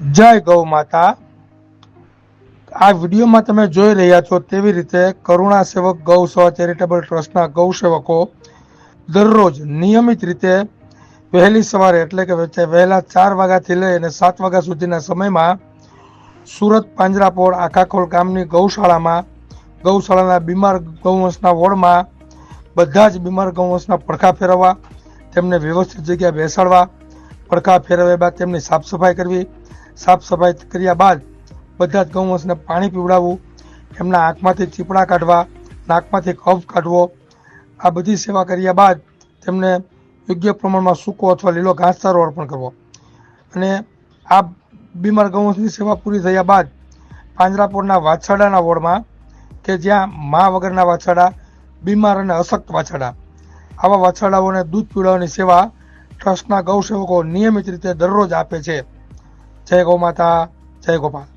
જય ગૌ માતા. આ વિડીયોમાં તમે જોઈ રહ્યા છો તેવી રીતે કરુણા સેવક ગૌ સેવા ચેરિટેબલ ટ્રસ્ટના ગૌ સેવકો દરરોજ નિયમિત રીતે વહેલી સવારે એટલે કે વહેલા ચાર વાગ્યાથી લઈ અને સાત વાગ્યા સુધીના સમયમાં સુરત પાંજરાપોળ આખાખોલ ગામની ગૌશાળામાં, ગૌશાળાના બીમાર ગૌવંશના વોર્ડમાં, બધા જ બીમાર ગૌવંશના પડખા ફેરવવા, તેમને વ્યવસ્થિત જગ્યાએ બેસાડવા, પડખા ફેરવ્યા બાદ તેમની સાફ સફાઈ કરવી સાફ સફાઈ કર્યા બાદ બધા જ ગૌવંશને પાણી પીવડાવવું, એમના આંખમાંથી ચીપડા કાઢવા, નાકમાંથી કફ કાઢવો, આ બધી સેવા કર્યા બાદ તેમને યોગ્ય પ્રમાણમાં સૂકો અથવા લીલો ઘાસચારો અર્પણ કરવો. અને આ બીમાર ગૌવંશની સેવા પૂરી થયા બાદ પાંજરાપોળના વાછરડાના વોર્ડમાં કે જ્યાં મા વગરના વાછરડા, બીમાર અને અશક્ત વાછરડા, આવા વાછરડાઓને દૂધ પીવડાવવાની સેવા ટ્રસ્ટના ગૌસેવકો નિયમિત રીતે દરરોજ આપે છે. જય ગૌ માતા જય ગોપાલ